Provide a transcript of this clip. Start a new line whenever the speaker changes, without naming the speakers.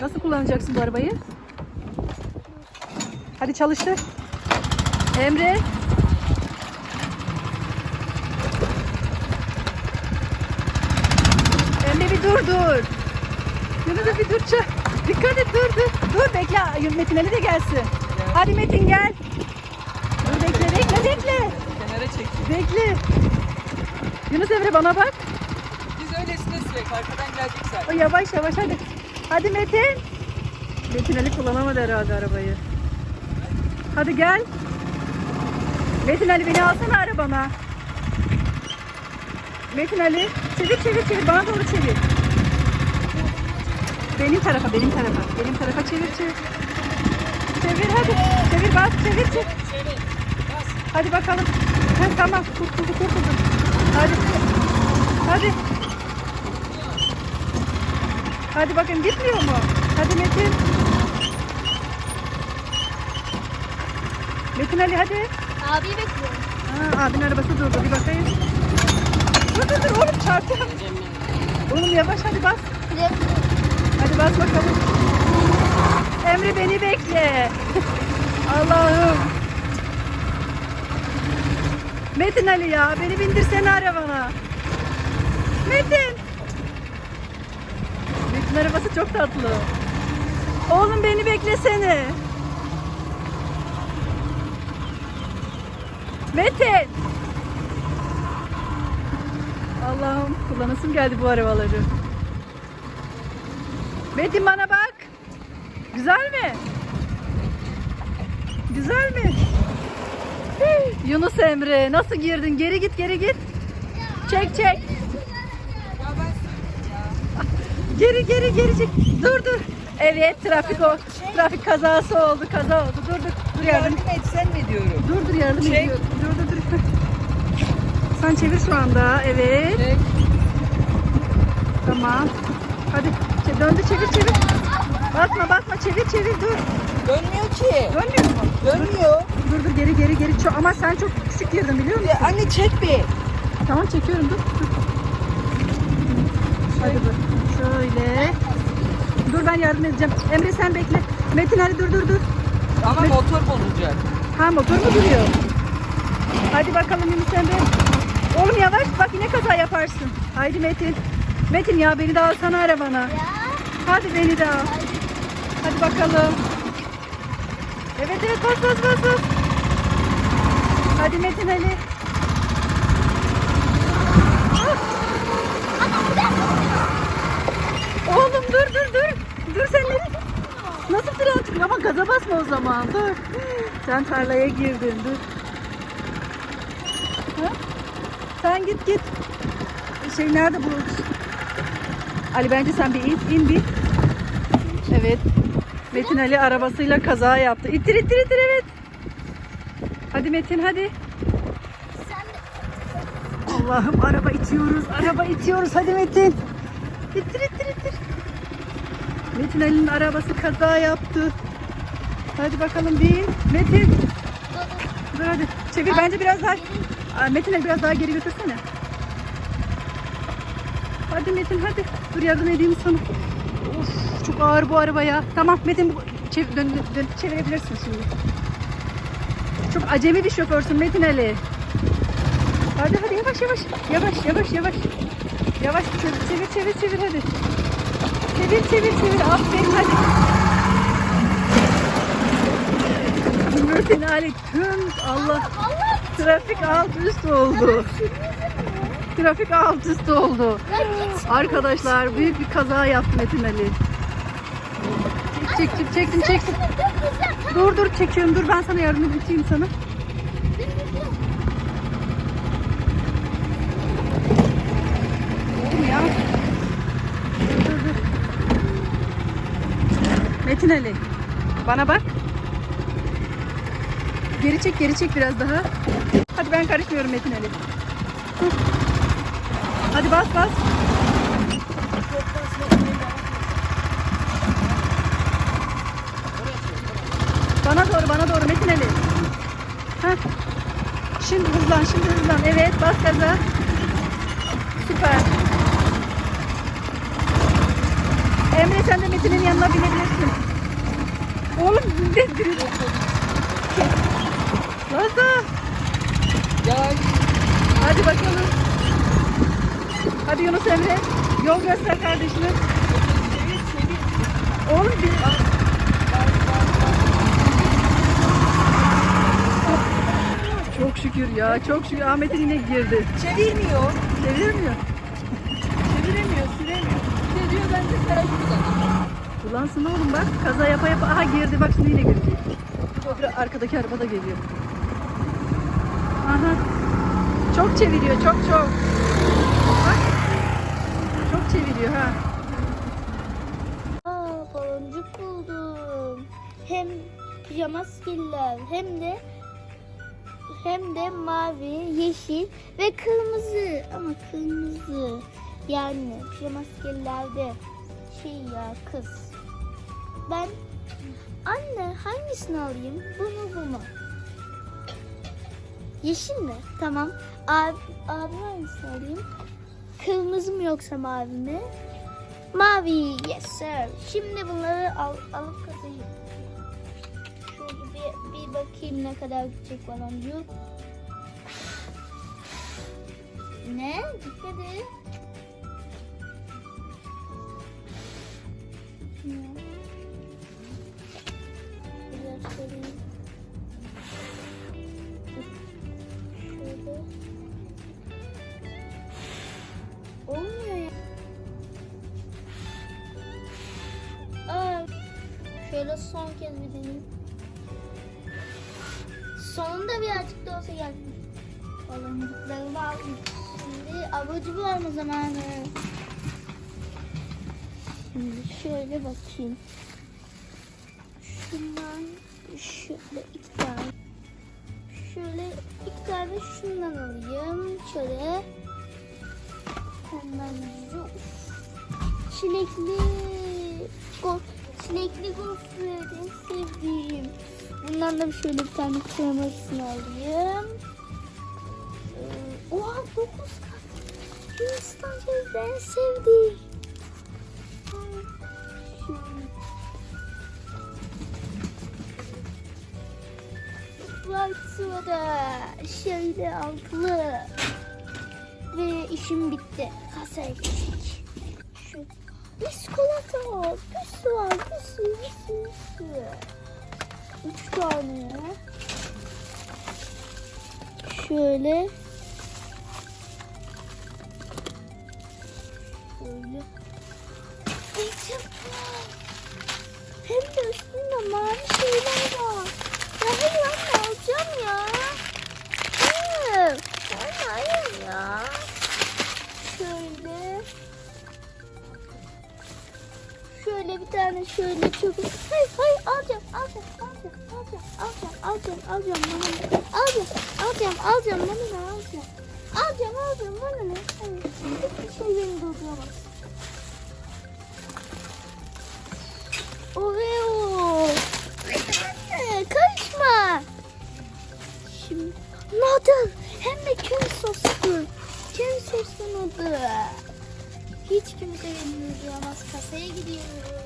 Nasıl kullanacaksın bu arabayı? Hadi çalıştır. Emre. Emre bir dur dur. Yunus bir dur. Dikkat et dur dur. Dur bekle. Metin Ali de gelsin. Hadi Metin gel. Dur bekle bekle bekle.
Kenara çekeyim.
Bekle. Yunus Emre bana bak.
Biz öylesine sürekli arkadan gelecek
O
zaten.
yavaş yavaş hadi. Hadi Metin. Metin Ali kullanamadı herhalde arabayı. Hadi gel. Metin Ali beni alsana arabana. Metin Ali çevir çevir çevir bana doğru çevir. Benim tarafa benim tarafa benim tarafa çevir çevir. Çevir hadi. Çevir bas çevir çevir. Hadi bakalım. Ha, tamam kurtuldu kurtuldu. Hadi. Hadi. Hadi bakın gitmiyor mu? Hadi Metin. Metin Ali hadi.
Abi bekliyorum.
Ha, abinin arabası durdu bir bakayım. Dur dur dur oğlum çarptı. Oğlum yavaş hadi bas. Hadi bas bakalım. Emre beni bekle. Allah'ım. Metin Ali ya beni bindirsene arabana. Metin. Metin arabası çok tatlı. Oğlum beni beklesene. Metin. Allah'ım kullanasım geldi bu arabaları. Metin bana bak. Güzel mi? Güzel mi? Yunus Emre nasıl girdin? Geri git geri git. Çek çek.
Ya ben sürüyorum ya.
Geri geri geri çek. Dur dur. Evet trafik o. Trafik kazası oldu kaza oldu. Dur dur. Dur yardım.
Yardım etsen mi diyorum.
Dur dur yardım
Çek.
ediyorum. Dur dur dur. Sen çevir şu anda. Evet.
Çek.
Tamam. Hadi. Çe- Döndü çevir çevir. Basma basma çevir çevir dur.
Dönmüyor ki.
Dönmüyor mu?
Dönmüyor.
Dur dur geri geri geri. Ama sen çok küçük girdin biliyor musun?
Ya anne çek bir.
Tamam çekiyorum dur. dur. Hadi dur. Dur ben yardım edeceğim. Emre sen bekle. Metin hadi dur dur dur.
Ama motor bozulacak.
Ha motor mu duruyor? Hadi bakalım Yunus Emre. Oğlum yavaş bak yine kaza yaparsın. Haydi Metin. Metin ya beni de alsana arabana. Hadi beni de al. Hadi bakalım. Evet evet bas bas bas bas. Hadi Metin Ali. Oğlum dur dur dur. Dur? Nasıl fren çıkıyor? Ama gaza basma o zaman. Dur. Sen tarlaya girdin. Dur. Ha? Sen git git. Şey nerede bu? Ali bence sen bir in, in bir. Evet. Metin Ali arabasıyla kaza yaptı. İttir ittir ittir evet. Hadi Metin hadi. Allah'ım araba itiyoruz. Araba itiyoruz. Hadi Metin. İttir ittir ittir. Metin Ali'nin arabası kaza yaptı. Hadi bakalım bin. Metin. Dur hadi. Çevir bence biraz daha. Aa, Metin Ali biraz daha geri götürsene. Hadi Metin hadi. Dur yardım edeyim sana. Of çok ağır bu araba ya. Tamam Metin bu- çev- dön, dön- çevirebilirsin şimdi. Çok acemi bir şoförsün Metin Ali. Hadi hadi yavaş yavaş. Yavaş yavaş yavaş. Yavaş çevir çevir çevir, çevir hadi. Çevir çevir çevir. Aferin hadi. Metin Ali tüm Allah trafik alt üst oldu. Trafik alt üst oldu. Arkadaşlar büyük bir kaza yaptı Metin Ali. Çek çek çektim çektim. Dur dur çekiyorum dur ben sana yardım edeyim sana. Oğlum ya. Dur dur dur. Metin Ali. Bana bak. Geri çek geri çek biraz daha. Hadi ben karışmıyorum Metin Ali. Hadi bas bas. Bana doğru bana doğru Metin Ali. Heh. Şimdi hızlan şimdi hızlan. Evet bas gaza. Süper. Emre sen de Metin'in yanına binebilirsin. Oğlum ne diyorsun? Nasıl?
Gel.
Hadi bakalım. Hadi Yunus Emre. Yol göster kardeşine. Oğlum bir... Çok şükür ya. Çok şükür. Ahmet'in yine girdi.
Çevirmiyor.
Çevirmiyor.
Çeviremiyor, süremiyor. Çeviriyor ben de sen
Kullansın oğlum bak. Kaza yapa yapa. Aha girdi. Bak şimdi yine girecek. Öbürü arkadaki araba da geliyor. Aha. Çok çeviriyor. Çok çok. Bak. Çok çeviriyor ha.
Aa, baloncuk buldum. Hem pijama skiller hem de hem de mavi, yeşil ve kırmızı. Ama kırmızı yani pijama skillerde şey ya kız. Ben anne hangisini alayım? Bunu bu mu? Yeşil mi? Tamam. Abi, abi hangisini alayım? Kırmızı mı yoksa mavi mi? Mavi, yes sir. Şimdi bunları al, alıp kazayım. Şöyle bir, bir bakayım ne kadar gidecek baloncuk. Ne? Gitmedi. Şöyle son kez bir deneyeyim. Sonunda birazcık da olsa gelmiş. Baloncuklarımı aldım. Şimdi avucu verme zamanı. Şimdi şöyle bakayım. Şundan şöyle iki tane. Şöyle iki tane şundan alayım. Şöyle. Zuf. Çilekli golf, çilekli gofret en sevdiğim. Bundan da şöyle bir tane kremasını alayım. Ee, oha 9 kat. Hindistan cevizi en sevdiğim. Ay, şöyle. Altılı. Ve işim bitti. Kasaya geçtik. Biskolata. Bir sürü var. Bir sürü, bir sürü, bir sürü. Üç tane. Şöyle. Şöyle. Eğitim Hem de üstünde mavi şeyler var. Ya hayır anne alacağım ya. Hayır. Hayır, hayır ya. Şöyle. Bir tane şöyle çok. Hayır hayır alacağım alacağım alacağım alacağım alacağım alacağım alacağım? Alacağım alacağım alacağım bana ne alacağım. Alacağım alacağım bana ne? Hiçbir şey beni durduramaz. Oreo. Karışma. Şimdi noodle hem de köy soslu. Köy soslu noodle. Hiç kimse beni durduramaz. Kasaya gidiyorum.